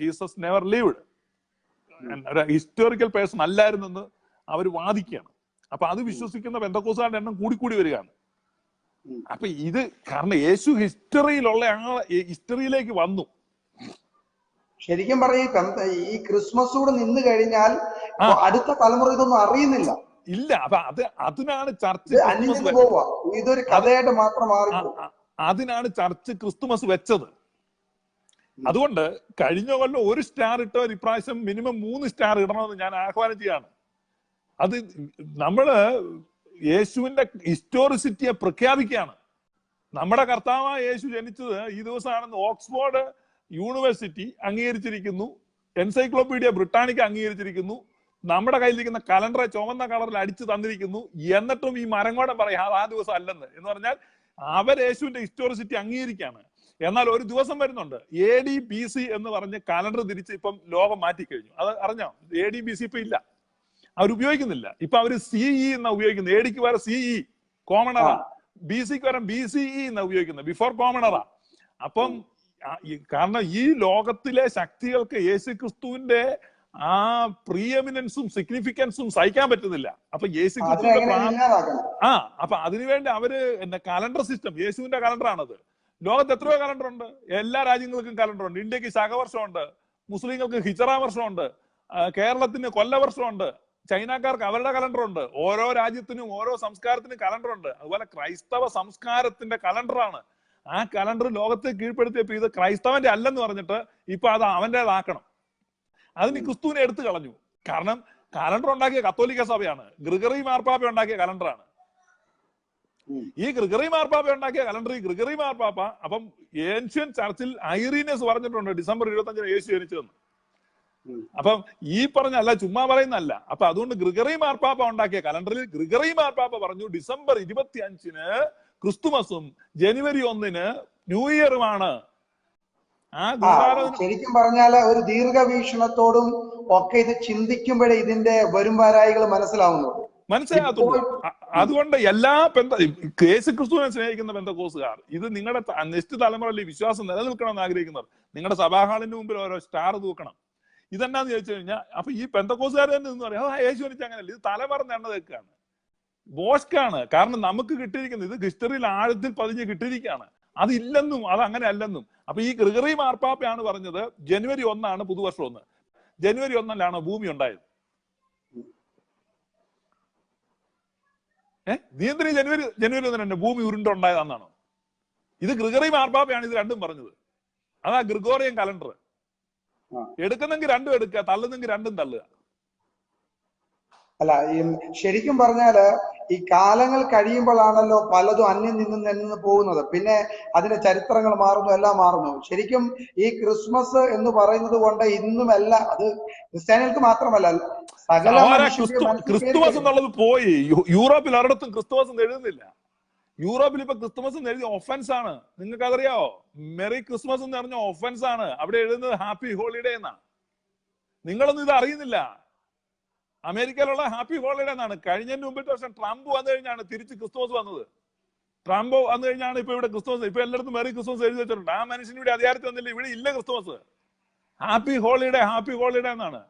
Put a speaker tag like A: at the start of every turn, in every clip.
A: Jesus never lived ഒരു historical person അല്ലായിരുന്നെന്ന് അവർ വാദിക്കുകയാണ്. അപ്പൊ അത് വിശ്വസിക്കുന്ന ബന്ധക്കോസുകാരുടെ എണ്ണം കൂടി വരികയാണ്. അപ്പൊ ഇത് കാരണം യേശു ഹിസ്റ്ററിയിലുള്ള ആ ഹിസ്റ്ററിയിലേക്ക് വന്നു.
B: ശരിക്കും പറഞ്ഞ ഈ ക്രിസ്മസ് കൂടെ നിന്ന് കഴിഞ്ഞാൽ അടുത്ത തലമുറ ഇതൊന്നും അറിയുന്നില്ല.
A: ഇല്ല അപ്പൊ അത് അതിനാണ് ചർച്ച്
B: ഇതൊരു കഥയായിട്ട് മാത്രം മാറി
A: അതിനാണ് ചർച്ച് ക്രിസ്തുമസ് വെച്ചത്. അതുകൊണ്ട് കഴിഞ്ഞ കൊല്ലം ഒരു സ്റ്റാർ ഇട്ടവർ ഇപ്രാവശ്യം മിനിമം മൂന്ന് സ്റ്റാർ ഇടണമെന്ന് ഞാൻ ആഹ്വാനം ചെയ്യാണ്. അത് നമ്മൾ യേശുവിന്റെ ഹിസ്റ്റോറിസിറ്റിയെ പ്രഖ്യാപിക്കുകയാണ്. നമ്മുടെ കർത്താവായ യേശു ജനിച്ചത് ഈ ദിവസമാണെന്ന് ഓക്സ്ഫോർഡ് യൂണിവേഴ്സിറ്റി അംഗീകരിച്ചിരിക്കുന്നു. എൻസൈക്ലോപീഡിയ ബ്രിട്ടാനിക്ക അംഗീകരിച്ചിരിക്കുന്നു. നമ്മുടെ കയ്യിലിരിക്കുന്ന കലണ്ടറെ ചുവന്ന കളറിൽ അടിച്ചു തന്നിരിക്കുന്നു. എന്നിട്ടും ഈ മരങ്ങോടം പറയാം ആ ദിവസം അല്ലെന്ന്. എന്ന് പറഞ്ഞാൽ അവർ യേശുവിന്റെ ഹിസ്റ്റോറിസിറ്റി അംഗീകരിക്കുകയാണ്. എന്നാൽ ഒരു ദിവസം വരുന്നുണ്ട്. എ ഡി ബി സി എന്ന് പറഞ്ഞ് കലണ്ടർ തിരിച്ച് ഇപ്പം ലോകം മാറ്റി കഴിഞ്ഞു അത് അറിഞ്ഞോ? എ ഡി ബി സി ഇപ്പൊ ഇല്ല. അവർ ഉപയോഗിക്കുന്നില്ല ഇപ്പൊ അവർ സിഇ എന്നാ ഉപയോഗിക്കുന്നത്. എ ഡിക്ക് വരെ സിഇ കോമണറാ ബി സിക്ക് വരെ ബി സിഇ എന്നാ ഉപയോഗിക്കുന്നത്. ബിഫോർ കോമണറാ അപ്പം കാരണം ഈ ലോകത്തിലെ ശക്തികൾക്ക് യേശു ക്രിസ്തുവിന്റെ ആ പ്രീയമിനൻസും സിഗ്നിഫിക്കൻസും സഹിക്കാൻ പറ്റുന്നില്ല. അപ്പൊ യേശു ക്രിസ്തുവിന്റെ ആ അപ്പൊ അതിനുവേണ്ടി അവർ എന്താ കലണ്ടർ സിസ്റ്റം യേശുവിന്റെ കലണ്ടറാണത് ലോകത്ത് എത്രയോ കലണ്ടർ ഉണ്ട് എല്ലാ രാജ്യങ്ങൾക്കും കലണ്ടർ ഉണ്ട് ഇന്ത്യയ്ക്ക് ശകവർഷമുണ്ട്. മുസ്ലിങ്ങൾക്ക് ഹിജറ വർഷമുണ്ട് കേരളത്തിന് കൊല്ലവർഷമുണ്ട്. ചൈനക്കാർക്ക് അവരുടെ കലണ്ടർ ഉണ്ട് ഓരോ രാജ്യത്തിനും ഓരോ സംസ്കാരത്തിനും കലണ്ടർ ഉണ്ട് അതുപോലെ ക്രൈസ്തവ സംസ്കാരത്തിന്റെ കലണ്ടറാണ്. ആ കലണ്ടർ ലോകത്തെ കീഴ്പ്പെടുത്തിയപ്പോ ഇത് ക്രൈസ്തവന്റെ അല്ലെന്ന് പറഞ്ഞിട്ട് ഇപ്പൊ അത് അവന്റേതാക്കണം. അതിന് ക്രിസ്തുവിനെ എടുത്തു കളഞ്ഞു. കാരണം കലണ്ടർ ഉണ്ടാക്കിയ കത്തോലിക്ക സഭയാണ്. ഗ്രിഗറി മാർപ്പാപ്പ ഉണ്ടാക്കിയ കലണ്ടറാണ്. ഈ ഗ്രിഗറി മാർപ്പാപ്പ ഉണ്ടാക്കിയ കലണ്ടർ ഈ ഗ്രിഗറി മാർപ്പാപ്പ അപ്പം ഏൻഷ്യൻ ചർച്ചിൽ ഐറീനസ് പറഞ്ഞിട്ടുണ്ട്. ഡിസംബർ ഇരുപത്തി അഞ്ചിന് യേശു ജനിച്ചതെന്ന്. അപ്പം ഈ പറഞ്ഞല്ല ചുമ്മാ പറയുന്നല്ല അപ്പൊ അതുകൊണ്ട് ഗ്രിഗറി മാർപ്പാപ്പ ഉണ്ടാക്കിയ കലണ്ടറിൽ ഗ്രിഗറി മാർപ്പാപ്പ പറഞ്ഞു ഡിസംബർ ഇരുപത്തി അഞ്ചിന് ക്രിസ്തുമസും ജനുവരി ഒന്നിന് ന്യൂ ഇയറുമാണ്
B: ശരിക്കും പറഞ്ഞാൽ ഒരു ദീർഘവീക്ഷണത്തോടും ഒക്കെ ഇത് ചിന്തിക്കുമ്പോഴേ ഇതിന്റെ വരുംവാരായികൾ മനസ്സിലാവുന്നു
A: മനസ്സിലാകത്തുള്ളൂ. അതുകൊണ്ട് എല്ലാ പെന്ത കേസ് ക്രിസ്തുവിനെ സ്നേഹിക്കുന്ന ബന്ധക്കോസുകാർ ഇത് നിങ്ങളുടെ നെക്സ്റ്റ് തലമുറയിൽ വിശ്വാസം നിലനിൽക്കണം എന്ന് ആഗ്രഹിക്കുന്നവർ നിങ്ങളുടെ സഭാഹാളിന്റെ മുമ്പിൽ ഓരോ സ്റ്റാർ തൂക്കണം. ഇതെന്നാന്ന് ചോദിച്ചു കഴിഞ്ഞാൽ അപ്പൊ ഈ പെന്തക്കോസുകാർ തന്നെ എന്ന് പറയാം ആ യേശു എനിക്ക് അങ്ങനെയല്ല ഇത് തലമറന്ന് എണ്ണ തേക്കാണ് ബോഷ്കാണ് കാരണം നമുക്ക് കിട്ടിയിരിക്കുന്നത് ഇത് ഹിസ്റ്ററിയിൽ ആഴത്തിൽ പതിഞ്ഞ് കിട്ടിയിരിക്കുകയാണ്. അതില്ലെന്നും അത് അങ്ങനെ അല്ലെന്നും. അപ്പൊ ഈ ഗ്രിഗറി മാർപ്പാപ്പയാണ് പറഞ്ഞത് ജനുവരി ഒന്നാണ് പുതുവർഷം ഒന്ന് ജനുവരി ഒന്നല്ലാണ് ഭൂമി ഉണ്ടായത്. ഏഹ് നീ എന്തിനാ ജനുവരി ജനുവരി ഒന്നിന് തന്നെ ഭൂമി ഉരുണ്ടുണ്ടായതാണെന്നാണോ ഇത് ഗ്രിഗറി മാർപ്പാപ്പയാണ് ഇത് രണ്ടും പറഞ്ഞത്. അതാ ഗ്രിഗോറിയൻ കലണ്ടർ. എടുക്കുന്നെങ്കിൽ രണ്ടും എടുക്കുക തള്ളുന്നെങ്കിൽ രണ്ടും തള്ളുക.
B: അല്ല ഈ ശരിക്കും പറഞ്ഞാൽ ഈ കാലങ്ങൾ കഴിയുമ്പോഴാണല്ലോ പലതും അന്യം നിന്ന് നിന്ന് പോകുന്നത്. പിന്നെ അതിന്റെ ചരിത്രങ്ങൾ മാറുന്നു എല്ലാം മാറുന്നു. ശരിക്കും ഈ ക്രിസ്മസ് എന്ന് പറയുന്നത് കൊണ്ട് ഇന്നുമല്ല അത് ക്രിസ്ത്യാനികൾക്ക് മാത്രമല്ല
A: ക്രിസ്തുമസ് എന്നുള്ളത് പോയി. യൂറോപ്പിൽ ഒരിടത്തും ക്രിസ്തുമസ് എഴുതുന്നില്ല. യൂറോപ്പിൽ ഇപ്പൊ ക്രിസ്തുമസ് എന്ന് എഴുതിയ ഒഫൻസ് ആണ്. നിങ്ങൾക്ക് അതറിയാവോ മെറി ക്രിസ്മസ് എന്ന് പറഞ്ഞ ഒഫൻസ് ആണ്. അവിടെ എഴുതുന്നത് ഹാപ്പി ഹോളിഡേ എന്നാണ്. നിങ്ങളൊന്നും ഇത് അറിയുന്നില്ല. അമേരിക്കയിലുള്ള ഹാപ്പി ഹോളിഡേ എന്നാണ്. കഴിഞ്ഞ മുമ്പിട്ട് വർഷം ട്രംപ് വന്നു കഴിഞ്ഞാണ് തിരിച്ച് ക്രിസ്തുമസ് വന്നത്. ട്രംപ് വന്നു കഴിഞ്ഞാണ് ഇപ്പൊ ഇവിടെ ക്രിസ്തുമസ്. ഇപ്പൊ എല്ലായിടത്തും മെറി ക്രിസ്മസ് എഴുതി വെച്ചിട്ടുണ്ട്. ആ മനുഷ്യന് ഇവിടെ അധികാരത്തിൽ വന്നില്ല. ഇവിടെ ഇല്ല Christmas. Happy holiday happy holiday എന്നാണ്.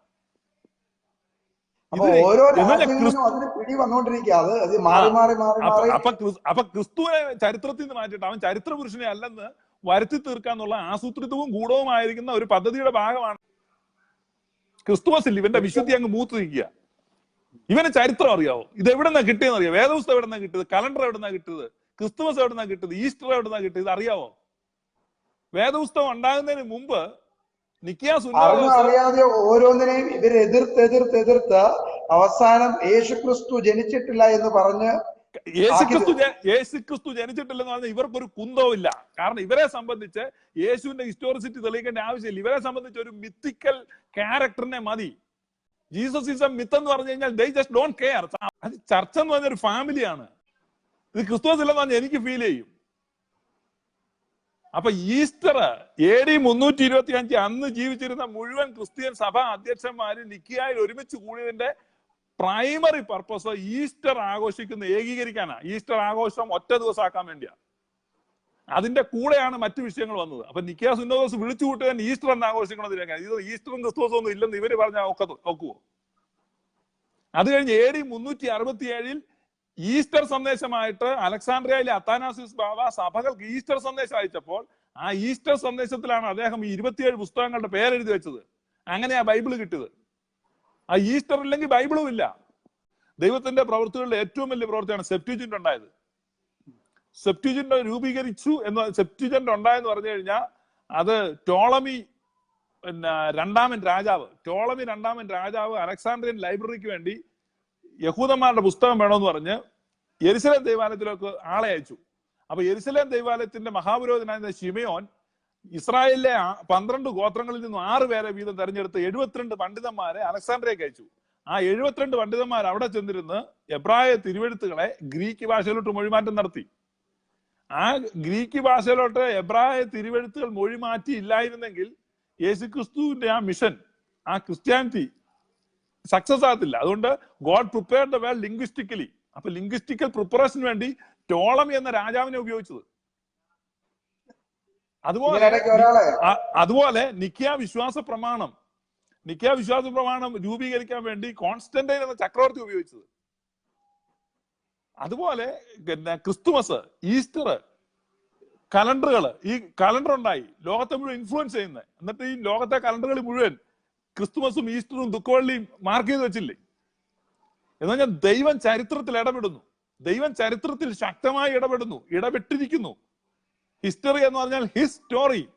B: അപ്പൊ
A: ഇത്
B: ഓരോ
A: ഇവന്റെ
B: രാജ്യങ്ങളിലും അതിന് പിടി വന്നുകൊണ്ടിരിക്കുക അത് അത് മാറി മാറി മാറി മാറി.
A: അപ്പൊ ക്രിസ്- അപ്പൊ ക്രിസ്തുവിനെ ചരിത്രത്തിൽ നിന്ന് മാറ്റിട്ട് അവൻ ചരിത്ര പുരുഷനെ അല്ലെന്ന് വരുത്തി തീർക്കാന്നുള്ള ആസൂത്രിതവും ഗൂഢവുമായിരിക്കുന്ന ഒരു പദ്ധതിയുടെ ഭാഗമാണ്. ക്രിസ്തുവസ് ഇല്ല ഇവന്റെ വിശുദ്ധി അങ്ങ് മൂത്ത് നിൽക്കുക. ഇവന് ചരിത്രം അറിയാവോ? ഇത് എവിടെന്നാ കിട്ടിയെന്ന് അറിയാം വേദപുസ്തകം എവിടെന്നാ കിട്ടിയത്? കലണ്ടർ എവിടെന്നാ കിട്ടിയത്? ക്രിസ്തുമസ് എവിടെന്നാ കിട്ടിയത്? ഈസ്റ്റർ എവിടെന്നാ കിട്ടിയത്? അറിയാവോ? വേദപുസ്തകം ഉണ്ടാകുന്നതിന് മുമ്പ് നിക്കിയ
B: അറിയാതെ ഓരോന്നിനെയും ഇവർ എതിർത്ത് എതിർത്ത് എതിർത്ത് അവസാനം യേശു ക്രിസ്തു ജനിച്ചിട്ടില്ല എന്ന് പറഞ്ഞ്
A: യേശുക്രിസ്തു യേശുക്രിസ്തു ജനിച്ചിട്ടില്ലെന്ന് പറഞ്ഞാൽ ഇവർക്കൊരു ഒരു കുന്തവും ഇല്ല. കാരണം ഇവരെ സംബന്ധിച്ച് യേശുവിന്റെ ഹിസ്റ്റോറിസിറ്റി തെളിയിക്കേണ്ട ആവശ്യമില്ല. ഇവരെ സംബന്ധിച്ച് ഒരു മിത്തിക്കൽ ക്യാരക്ടറിനെ മതി. ജീസസ് ഈസ് എ മിത്ത് എന്ന് പറഞ്ഞു കഴിഞ്ഞാൽ ദൈ ജസ്റ്റ് ഡോണ്ട് കെയർ അത് ചർച്ച എന്ന് പറഞ്ഞ ഒരു ഫാമിലിയാണ് ഇത് ക്രിസ്തുവസ് ഇല്ലെന്ന് പറഞ്ഞാൽ എനിക്ക് ഫീൽ ചെയ്യും. അപ്പൊ ഈസ്റ്റർ എ ഡി മുന്നൂറ്റി ഇരുപത്തി അഞ്ച് അന്ന് ജീവിച്ചിരുന്ന മുഴുവൻ ക്രിസ്ത്യൻ സഭാ അധ്യക്ഷന്മാര് നിക്കിയായി ഒരുമിച്ച് കൂടിയതിന്റെ പ്രൈമറി പർപ്പസ് ഈസ്റ്റർ ആഘോഷിക്കുന്ന ഏകീകരിക്കാനാ. ഈസ്റ്റർ ആഘോഷം ഒറ്റ ദിവസമാക്കാൻ വേണ്ടിയാ. അതിന്റെ കൂടെയാണ് മറ്റു വിഷയങ്ങൾ വന്നത്. അപ്പൊ നിക്കിയ സുന്നോദോസ് വിളിച്ചു കൂട്ടുകാൻ ഈസ്റ്റർ എന്ന് ആഘോഷിക്കണമെന്നില്ല ഇത് ഈസ്റ്ററും ക്രിസ്തുമസും ഒന്നും ഇല്ലെന്ന് ഇവർ പറഞ്ഞാൽ ഒക്ക ഒക്കുവോ? അത് കഴിഞ്ഞ് എ ഡി മുന്നൂറ്റി അറുപത്തി ഏഴിൽ ഈസ്റ്റർ സന്ദേശമായിട്ട് അലക്സാണ്ട്രിയയിലെ അത്താനാസിസ് ബാബ സഭകൾക്ക് ഈസ്റ്റർ സന്ദേശം അയച്ചപ്പോൾ ആ ഈസ്റ്റർ സന്ദേശത്തിലാണ് അദ്ദേഹം ഈ ഇരുപത്തിയേഴ് പുസ്തകങ്ങളുടെ പേരെഴുതി വെച്ചത്. അങ്ങനെയാ ബൈബിൾ കിട്ടിയത്. ആ ഈസ്റ്റർ ഇല്ലെങ്കിൽ ബൈബിളും ഇല്ല. ദൈവത്തിന്റെ പ്രവൃത്തികളുടെ ഏറ്റവും വലിയ പ്രവൃത്തിയാണ് സെപ്റ്റിജിന്റ് ഉണ്ടായത്. സെപ്റ്റിജിന്റ് രൂപീകരിച്ചു എന്ന് സെപ്റ്റിജന്റ് ഉണ്ടായെന്ന് പറഞ്ഞു കഴിഞ്ഞാൽ അത് ടോളമി പിന്നെ രണ്ടാമൻ രാജാവ് ടോളമി രണ്ടാമൻ രാജാവ് അലക്സാണ്ട്രിയൻ ലൈബ്രറിക്ക് വേണ്ടി യഹൂദന്മാരുടെ പുസ്തകം വേണമെന്ന് പറഞ്ഞ് എരിസലേം ദൈവാലയത്തിലേക്ക് ആളെ അയച്ചു. അപ്പൊ എരിസലേം ദൈവാലയത്തിന്റെ മഹാപുരോഹിതനായ ഷിമയോൻ ഇസ്രായേലിലെ പന്ത്രണ്ട് ഗോത്രങ്ങളിൽ നിന്നും ആറ് പേരെ വീതം തെരഞ്ഞെടുത്ത് എഴുപത്തിരണ്ട് പണ്ഡിതന്മാരെ അലക്സാണ്ട്രിയക്ക് അയച്ചു. ആ എഴുപത്തിരണ്ട് പണ്ഡിതന്മാർ അവിടെ ചെന്നിരുന്ന് എബ്രായ തിരുവെഴുത്തുകളെ ഗ്രീക്ക് ഭാഷയിലോട്ട് മൊഴിമാറ്റം നടത്തി. ആ ഗ്രീക്ക് ഭാഷയിലോട്ട് എബ്രായ തിരുവെഴുത്തുകൾ മൊഴിമാറ്റി ഇല്ലായിരുന്നെങ്കിൽ യേശുക്രിസ്തുവിന്റെ ആ മിഷൻ ആ ക്രിസ്ത്യാനിറ്റി സക്സസ് ആകത്തില്ല. അതുകൊണ്ട് God prepare the world linguistically അപ്പൊ ലിംഗ്വിസ്റ്റിക്കൽ പ്രിപ്പറേഷന് വേണ്ടി ടോളമി എന്ന രാജാവിനെ ഉപയോഗിച്ചത്. അതുപോലെ അതുപോലെ നിക്കിയ വിശ്വാസ പ്രമാണം. നിക്കിയ വിശ്വാസ പ്രമാണം രൂപീകരിക്കാൻ വേണ്ടി കോൺസ്റ്റന്റൈൻ എന്ന ചക്രവർത്തി ഉപയോഗിച്ചത്. അതുപോലെ പിന്നെ ക്രിസ്തുമസ് ഈസ്റ്റർ കലണ്ടറുകൾ ഈ കലണ്ടർ ഉണ്ടായി ലോകത്തെ മുഴുവൻ ഇൻഫ്ലുവൻസ് ചെയ്യുന്നത്. എന്നിട്ട് ഈ ലോകത്തെ കലണ്ടറുകൾ മുഴുവൻ ക്രിസ്തുമസും ഈസ്റ്ററും ദുഃഖവള്ളിയും മാർക്ക് ചെയ്ത് വെച്ചില്ലേ? എന്ന് പറഞ്ഞാൽ ദൈവം ചരിത്രത്തിൽ ഇടപെടുന്നു. ദൈവം ചരിത്രത്തിൽ ശക്തമായി ഇടപെടുന്നു ഇടപെട്ടിരിക്കുന്നു. ഹിസ്റ്ററി എന്ന് പറഞ്ഞാൽ ഹിസ് സ്റ്റോറി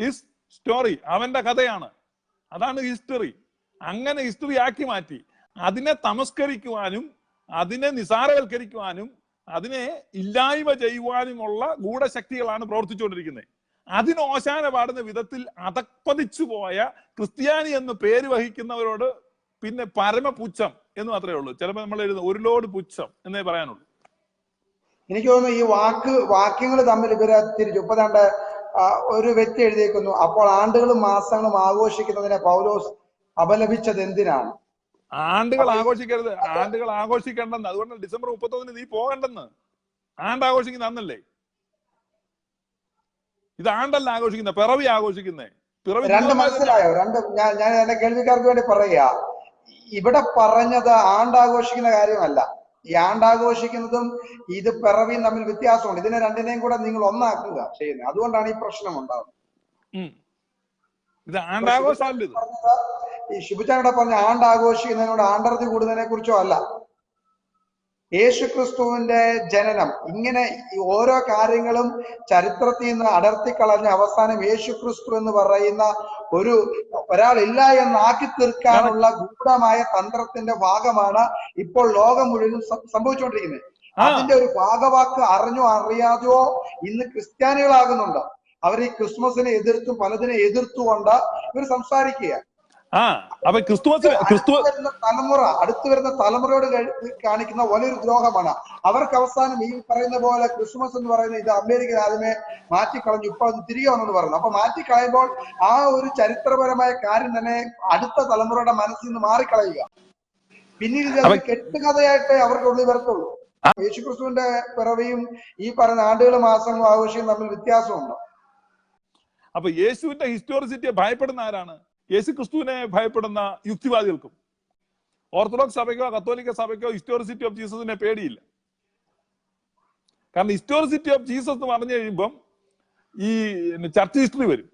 A: ഹിസ് സ്റ്റോറി അവന്റെ കഥയാണ്. അതാണ് ഹിസ്റ്ററി അങ്ങനെ ഹിസ്റ്ററി ആക്കി മാറ്റി അതിനെ തമസ്കരിക്കുവാനും അതിനെ നിസാരവൽക്കരിക്കുവാനും അതിനെ ഇല്ലായ്മ ചെയ്യുവാനുമുള്ള ഗൂഢശക്തികളാണ് പ്രവർത്തിച്ചുകൊണ്ടിരിക്കുന്നത്. അതിന് ഓശാന പാടുന്ന വിധത്തിൽ അതപ്പതിച്ചു പോയ ക്രിസ്ത്യാനി എന്ന് പേര് വഹിക്കുന്നവരോട് പിന്നെ പരമപുച്ഛം എന്ന് മാത്രമേ ഉള്ളൂ. ചിലപ്പോൾ നമ്മൾ എഴുതുന്ന ഒരു ലോഡ് പുച്ഛം എന്നേ പറയാനുള്ളൂ.
B: എനിക്ക് തോന്നുന്നു ഈ വാക്ക് വാക്യങ്ങൾ തമ്മിൽ ഇവരെ തിരിച്ചു ഇപ്പൊ ദാണ്ട് ഒരു വ്യക്തി എഴുതിയേക്കുന്നു. അപ്പോൾ ആണ്ടുകളും മാസങ്ങളും ആഘോഷിക്കുന്നതിനെ പൗലോസ് അപലപിച്ചത് എന്തിനാണ്?
A: ആണ്ടുകൾ ആഘോഷിക്കരുത്. ആണ്ടുകൾ ആഘോഷിക്കേണ്ടെന്ന്. അതുകൊണ്ട് ഡിസംബർ മുപ്പത്തൊന്നിന് നീ പോകണ്ടെന്ന്. ആണ്ട് ആഘോഷിക്കുന്ന അന്നല്ലേ? ഇത് ആണ്ടല്ല ആഘോഷിക്കുന്നത് പിറവി ആഘോഷിക്കുന്നേ. പിറവി
B: രണ്ട് മനസ്സിലായോ? രണ്ട് ഞാൻ ഞാൻ എന്റെ കേൾവിക്കാർക്ക് വേണ്ടി പറയുക. ഇവിടെ പറഞ്ഞത് ആണ്ടാഘോഷിക്കുന്ന കാര്യമല്ല. ഈ ആണ്ടാഘോഷിക്കുന്നതും ഇത് പിറവിയും തമ്മിൽ വ്യത്യാസമുണ്ട്. ഇതിനെ രണ്ടിനെയും കൂടെ നിങ്ങൾ ഒന്നാക്കുക ചെയ്യുന്നത്. അതുകൊണ്ടാണ് ഈ പ്രശ്നം
A: ഉണ്ടാവുന്നത്. ഇത് ആണ്ടാഘോഷമല്ല
B: പറഞ്ഞ ആണ്ടാഘോഷിക്കുന്നതിനോട് ആണ്ടർത്തി കൂടുന്നതിനെ കുറിച്ചോ അല്ല. യേശുക്രിസ്തുവിന്റെ ജനനം. ഇങ്ങനെ ഓരോ കാര്യങ്ങളും ചരിത്രത്തിൽ നിന്ന് അടർത്തി കളഞ്ഞ അവസാനം യേശുക്രിസ്തു എന്ന് പറയുന്ന ഒരു ഒരാളില്ല എന്ന് ആക്കി തീർക്കാനുള്ള ഗൂഢമായ തന്ത്രത്തിന്റെ ഭാഗമാണ് ഇപ്പോൾ ലോകം മുഴുവൻ സംഭവിച്ചുകൊണ്ടിരിക്കുന്നത്. അതിന്റെ ഒരു ഭാഗവാക്ക് അറിഞ്ഞോ അറിയാതെയോ ഇന്ന് ക്രിസ്ത്യാനികളാകുന്നുണ്ട്? അവർ ഈ ക്രിസ്മസിനെ എതിർത്തും പലതിനെ എതിർത്തുകൊണ്ട് ഇവർ സംസാരിക്കുക
A: ആ അപ്പൊ ക്രിസ്തുമസ് ക്രിസ്തു
B: തലമുറ അടുത്തു വരുന്ന തലമുറയോട് കാണിക്കുന്ന വലിയൊരു ദ്രോഹമാണ്. അവർക്ക് അവസാനം ഈ പറയുന്ന പോലെ ക്രിസ്മസ് എന്ന് പറയുന്ന ഇത് അമേരിക്കൻ ആദ്യമേ മാറ്റിക്കളഞ്ഞു ഇപ്പൊ അത് തിരികെ വന്നെന്ന് പറയുന്നു. അപ്പൊ മാറ്റിക്കളയുമ്പോൾ ആ ഒരു ചരിത്രപരമായ കാര്യം തന്നെ അടുത്ത തലമുറയുടെ മനസ്സിൽ നിന്ന് മാറിക്കളയുക. പിന്നീട് ഇത് കെട്ടുകഥയായിട്ട് അവർക്ക് ഉള്ളിൽ വരത്തുള്ളൂ. യേശുക്രിസ്തുവിന്റെ പിറവിയും ഈ പറയുന്ന ആണ്ടുകളും മാസങ്ങളും ആഘോഷവും തമ്മിൽ വ്യത്യാസമുണ്ട്.
A: അപ്പൊ യേശുവിന്റെ ഹിസ്റ്റോറിസിറ്റിയെ ഭയപ്പെടുന്ന ആരാണ്? യേശു ക്രിസ്തുവിനെ ഭയപ്പെടുന്ന യുക്തിവാദികൾക്കും ഓർത്തഡോക്സ് സഭയ്ക്കോ കത്തോലിക്ക സഭയ്ക്കോ ഹിസ്റ്റോറിസിറ്റി ഓഫ് ജീസസിനെ പേടിയില്ല. കാരണം ഹിസ്റ്റോറിസിറ്റി ഓഫ് ജീസസ് എന്ന് പറഞ്ഞു കഴിയുമ്പം ഈ ചർച്ച് ഹിസ്റ്ററി വരും.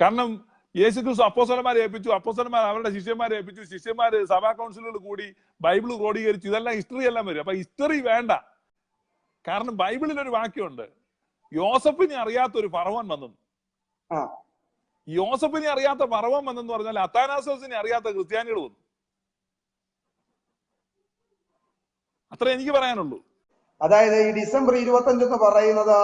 A: കാരണം യേശു ക്രിസ്തു അപ്പോസലന്മാരെ ഏൽപ്പിച്ചു അപ്പോസലന്മാർ അവരുടെ ശിഷ്യന്മാരെ ഏൽപ്പിച്ചു ശിഷ്യന്മാര് സഭാ കൗൺസിലുകൾ കൂടി ബൈബിൾ ക്രോഡീകരിച്ചു ഇതെല്ലാം ഹിസ്റ്ററി എല്ലാം വരും. അപ്പൊ ഹിസ്റ്ററി വേണ്ട. കാരണം ബൈബിളിൽ ഒരു വാക്യമുണ്ട് യോസഫിനെ അറിയാത്ത ഒരു ഫറവൻ വന്നു. യോസഫിനെ അറിയാത്ത പറവം വന്നെന്ന് പറഞ്ഞാൽ അത്താനാസോസിനെ അറിയാത്ത ക്രിസ്ത്യാനികൾ വന്നു. അത്ര എനിക്ക് പറയാനുള്ളൂ.
B: അതായത് ഈ ഡിസംബർ ഇരുപത്തി അഞ്ചെന്ന് പറയുന്നത്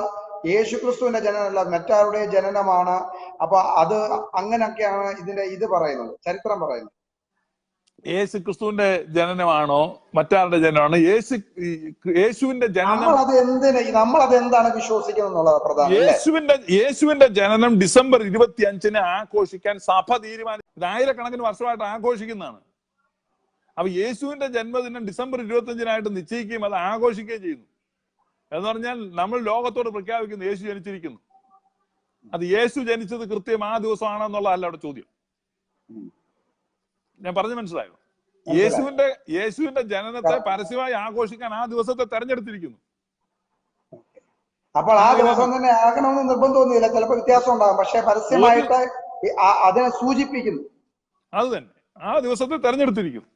B: യേശുക്രിസ്തുവിന്റെ ജനനമല്ല മറ്റാരുടെ ജനനമാണ്. അപ്പൊ അത് അങ്ങനെയൊക്കെയാണ് ഇതിന്റെ ഇത് പറയുന്നത് ചരിത്രം പറയുന്നത്.
A: യേശു ക്രിസ്തുവിന്റെ ജനനമാണോ മറ്റാരുടെ ജനനമാണോ? യേശു യേശുവിന്റെ ജനനം
B: നമ്മൾ അത് എന്താണ് വിശ്വസിക്കുന്നത്
A: യേശുവിന്റെ യേശുവിന്റെ ജനനം ഡിസംബർ ഇരുപത്തി അഞ്ചിന് ആഘോഷിക്കാൻ സഭ തീരുമാനിച്ചു ഇത് ആയിരക്കണക്കിന് വർഷമായിട്ട് ആഘോഷിക്കുന്നതാണ്. അപ്പൊ യേശുവിന്റെ ജന്മദിനം ഡിസംബർ ഇരുപത്തി അഞ്ചിനായിട്ട് നിശ്ചയിക്കുകയും അത് ആഘോഷിക്കുകയും ചെയ്യുന്നു. എന്ന് പറഞ്ഞാൽ നമ്മൾ ലോകത്തോട് പ്രഖ്യാപിക്കുന്നു യേശു ജനിച്ചിരിക്കുന്നു. അത് യേശു ജനിച്ചത് കൃത്യം ആ ദിവസമാണെന്നുള്ളതല്ല അവിടെ ചോദ്യം. ഞാൻ പറഞ്ഞു മനസ്സിലായോ? യേശുവിന്റെ യേശുവിന്റെ ജനനത്തെ പരസ്യമായി ആഘോഷിക്കാൻ ആ ദിവസത്തെ തെരഞ്ഞെടുത്തിരിക്കുന്നു.
B: അപ്പോൾ ആ ദിവസം തന്നെ ആകണമെന്ന് നിർബന്ധമൊന്നുമില്ല. ചിലപ്പോൾ വ്യത്യാസം ഉണ്ടാകും. പക്ഷെ പരസ്യമായിട്ട് അതിനെ സൂചിപ്പിക്കുന്നു.
A: അത് തന്നെ. ആ ദിവസത്തെ തെരഞ്ഞെടുത്തിരിക്കുന്നു.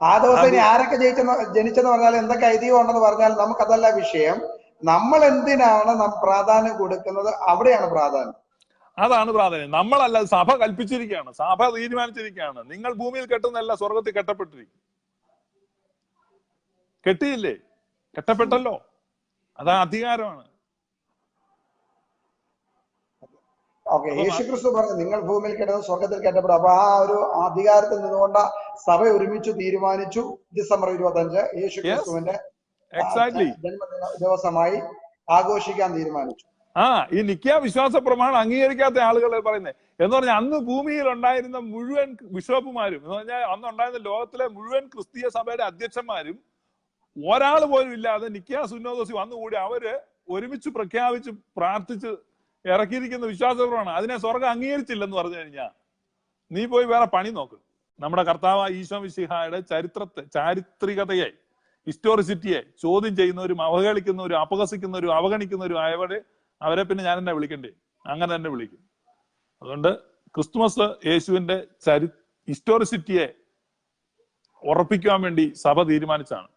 B: ആ ദിവസം ഇനി ആരൊക്കെ ജയിച്ചെന്ന് ജനിച്ചെന്ന് പറഞ്ഞാൽ എന്തൊക്കെ ഐതിഹ്യം ഉണ്ടെന്ന് പറഞ്ഞാൽ നമുക്കതല്ല വിഷയം. നമ്മൾ എന്തിനാണ് നാം പ്രാധാന്യം കൊടുക്കുന്നത്? അവിടെയാണ് പ്രാധാന്യം.
A: അതാണ് പ്രാധാന്യം. നമ്മളല്ല സഭ കൽപ്പിച്ചിരിക്കുകയാണ് സഭ തീരുമാനിച്ചിരിക്കുകയാണ്. നിങ്ങൾ ഭൂമിയിൽ കെട്ടുന്നല്ല സ്വർഗത്തിൽ കെട്ടപ്പെട്ടിരിക്കും. കെട്ടിയില്ലേ? കെട്ടപ്പെട്ടല്ലോ. അതാ അധികാരമാണ്.
B: ഓക്കെ യേശുക്രിസ്തു പറഞ്ഞു നിങ്ങൾ ഭൂമിയിൽ കെട്ടുന്ന സ്വർഗത്തിൽ കെട്ടപ്പെടും. അപ്പൊ ആ ഒരു അധികാരത്തിൽ നിന്നുകൊണ്ട് സഭ ഒരുമിച്ച് തീരുമാനിച്ചു. ഡിസംബർ ഇരുപത്തി അഞ്ച്
A: യേശുക്രിസ്തുവിന്റെ
B: ജന്മദിന ദിവസമായി ആഘോഷിക്കാൻ തീരുമാനിച്ചു.
A: ആ ഈ നിക്കിയ വിശ്വാസ പ്രമാണം അംഗീകരിക്കാത്ത ആളുകൾ പറയുന്നത് എന്ന് പറഞ്ഞാൽ അന്ന് ഭൂമിയിൽ ഉണ്ടായിരുന്ന മുഴുവൻ ബിഷപ്പുമാരും എന്ന് പറഞ്ഞാൽ അന്ന് ഉണ്ടായിരുന്ന ലോകത്തിലെ മുഴുവൻ ക്രിസ്തീയ സഭയുടെ അധ്യക്ഷന്മാരും ഒരാൾ പോലും ഇല്ലാതെ നിക്കിയ സുന്നോദോസി വന്നുകൂടി അവർ ഒരുമിച്ച് പ്രഖ്യാപിച്ച് പ്രാർത്ഥിച്ച് ഇറക്കിയിരിക്കുന്ന വിശ്വാസ പ്രമാണം. അതിനെ സ്വർഗം അംഗീകരിച്ചില്ലെന്ന് പറഞ്ഞു കഴിഞ്ഞാൽ നീ പോയി വേറെ പണി നോക്ക്. നമ്മുടെ കർത്താവ് ഈശോ വിശിഹായുടെ ചരിത്രത്തെ ചാരിത്രികതയെ ഹിസ്റ്റോറിസിറ്റിയെ ചോദ്യം ചെയ്യുന്നവരും അവഹേളിക്കുന്നവരും അപഹസിക്കുന്നവരും അവഗണിക്കുന്നവരും ആയവരെ അവരെ പിന്നെ ഞാൻ എന്നെ വിളിക്കണ്ടേ? അങ്ങനെ തന്നെ വിളിക്കും. അതുകൊണ്ട് ക്രിസ്തുമസ് യേശുവിന്റെ ചരി ഹിസ്റ്റോറിസിറ്റിയെ ഉറപ്പിക്കാൻ വേണ്ടി സഭ തീരുമാനിച്ചാണ്